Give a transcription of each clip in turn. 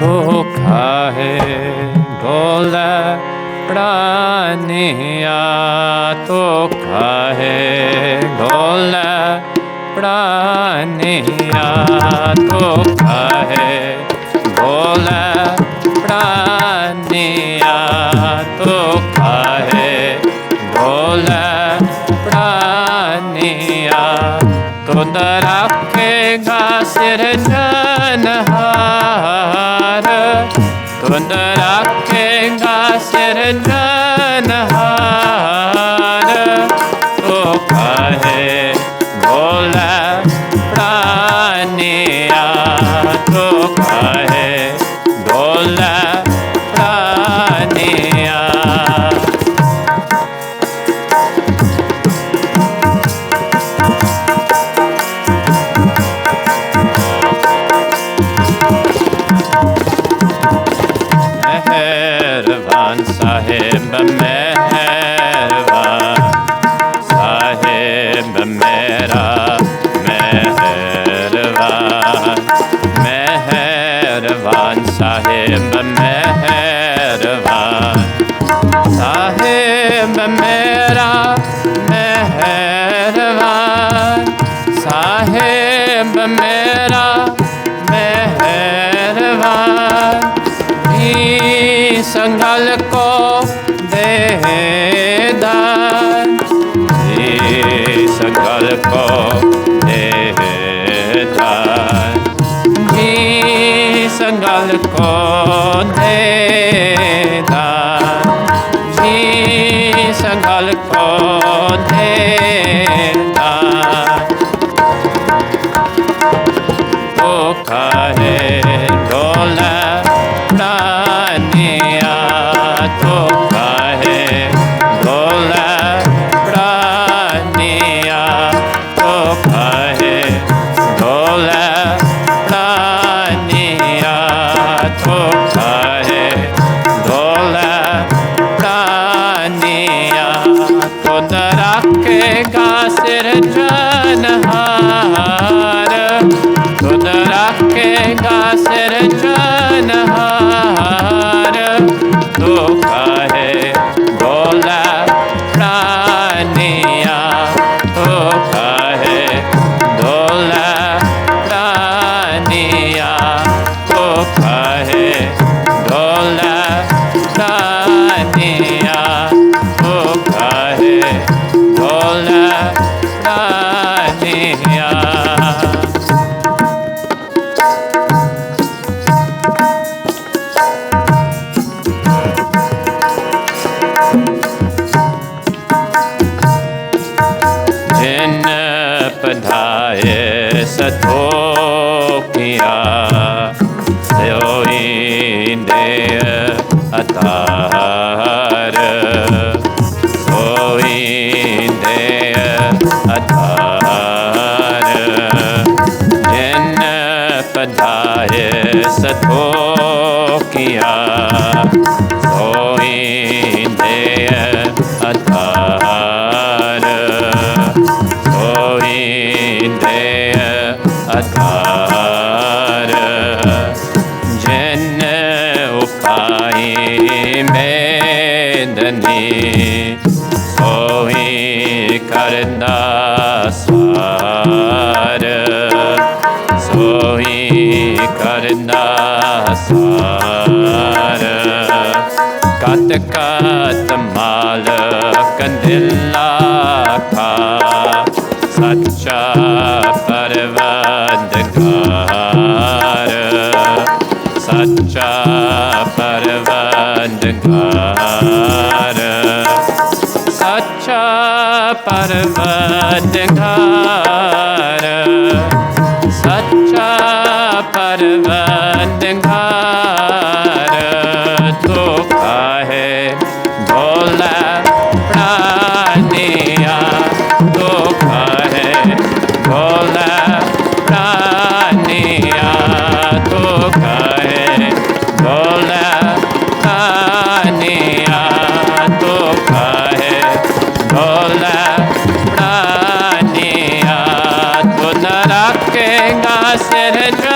ਧੋਖਾ ਹੈ ਢੋਲਾ ਪ੍ਰਾਨਿਆ ਧੋਖਾ ਹੈ ਢੋਲਾ ਪ੍ਰਾਨਿਆ ਧੋਖਾ ਹੈ ਢੋਲਾ ਪ੍ਰਾਨਿਆ ਧੋਖਾ ਹੈ ਢੋਲਾ ਪ੍ਰਾਨਿਆ ਤੁਧ ਰੱਖੇਗਾ ਸਿਰਜਨਹਾਰ ਤੁਧ ਰੱਖੇਗਾ ਸਿਰਜਨਹਾਰ ਧੋਖਾ ਹੈ ਭੋਲਾ ਦੇਦਾਨ ਜੀ ਸੰਗਲ ਕੋ ਸੰਗਲ ਕੋ ਸੰਗਲ ਕੋ ਦੇਦਾਨ ਧੋਖਾ ਹੈ ਢੋਲਾ ਪ੍ਰਾਨਿਆ Oh, oh. ਪ੍ਰਾਨਿਆ ਜਿਨ ਪਧਾਏ ਸਤੋ ਕੀਆ ਸੋਈ ਦੇ ਅਤਾਰ ਪਧਾਏ ਸਤੋ ਕੀਆ ਸੋਈ ਦੇ ਅਤਾਰ ਸੋਈ ਦੇ ਅਧਾਰ ਜਨ ਉਪਾਈ ਮੇਦਨੀ ਸੋਈ ਕਰਦਾ ਸਾਰ ਸੋਈ ਸਾਰ। ਕਤ ਕਤ ਮਾਲ ਕੰਦਿਲਾ ਖਾ। ਸੱਚਾ ਪਰਵਦਗਾਰ ਸੱਚਾ ਪਰਵਦਗਾਰ ਸੱਚਾ ਪਰਵਦਗਾਰ ਸੱਚਾ ਪਰਵਦਗਾਰ ਰੱਖੇਗਾ ਸਿਰਜਨਹਾਰ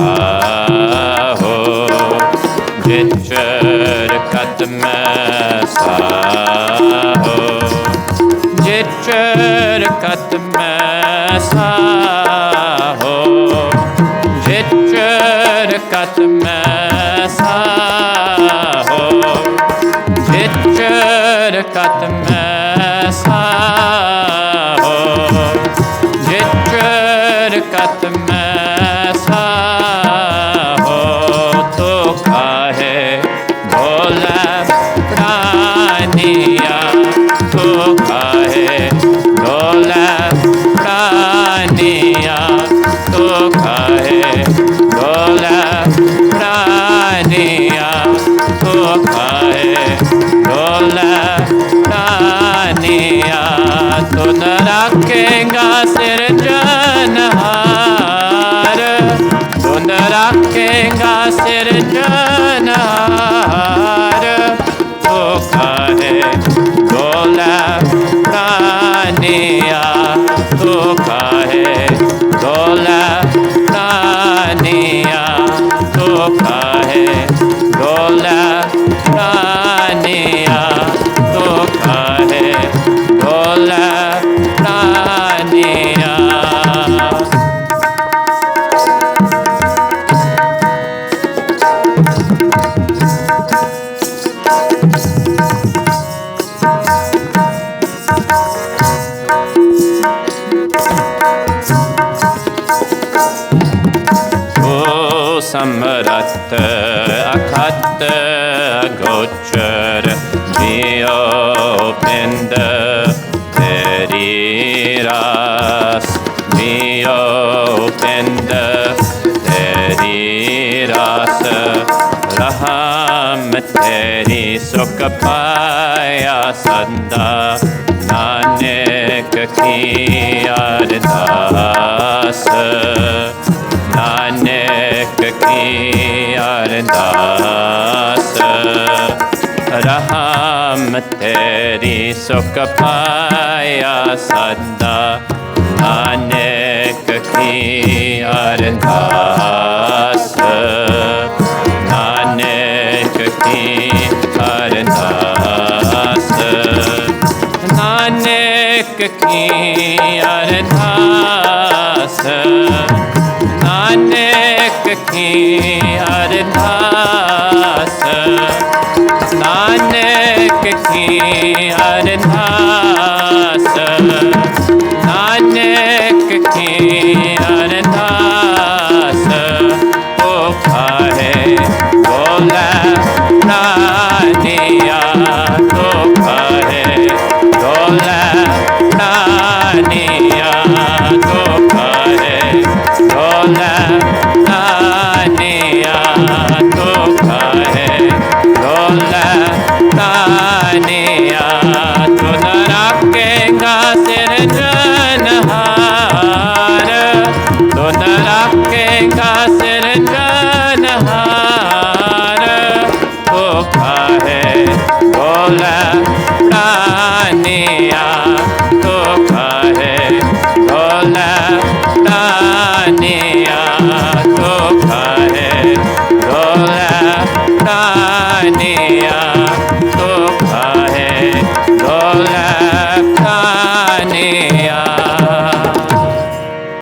አሁ ጀቸር ካትመሳሁ ጀቸር ካትመሳሁ ጀቸር ካትመሳሁ ጀቸር ካትመ Krishna ਰਹਾ ਰਹਾਮ ਤੇਰੀ ਸੁਖ ਪਾਇਆ ਸੰਦਾ ਨਾਨਕ ਕੀ ਅਰਦਾਸ ਨਾਨਕ ਕੀ ਅਰਦਾਸ ਰਹਾਮ ਤੇਰੀ ਸੁਖ ਪਾਇਆ ਸੰਦਾ ਨਾਨਕ ਕੀ ਅਰਦਾਸ ਨਾਨਕ ਕੀ ਅਰਦਾਸ ਨਾਨਕ ਕੀ ਅਰਦਾਸ ਨਾਨਕ ਕੀ ਅਰਦਾਸ